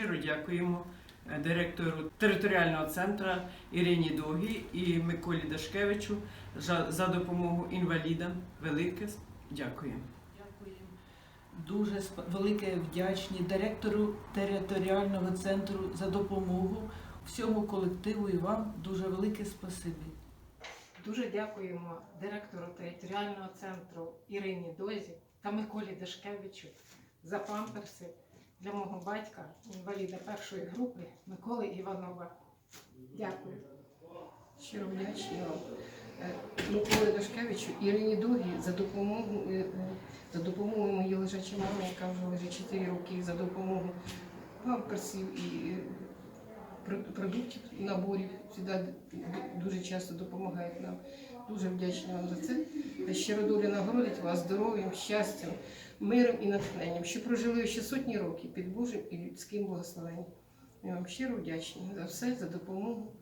дякуємо е, директору територіального центру Ірині Догі і Миколі Дашкевичу за, за допомогу інвалідам. Велике дякуємо. Дякуємо. Дуже велике вдячні директору територіального центру за допомогу, всьому колективу і вам дуже велике спасибі. Дуже дякуємо директору територіального центру Ірині Дозі та Миколі Дашкевичу за памперси для мого батька, інваліда першої групи Миколи Іванова. Дякую. Щиро вдячні. Е, Миколі Дашкевичу Ірині Догі за допомогу, е, за допомогою моїй лежачій мамі, яка вже лежить 4 роки, за допомогу памперсів і продуктів, наборів. Завжди дуже часто допомагають нам. Дуже вдячна вам за це. Щиро доля нагородить вас здоров'ям, щастям, миром і натхненням, що прожили ще сотні років під Божим і людським благословенням. Я вам щиро вдячна за все, за допомогу.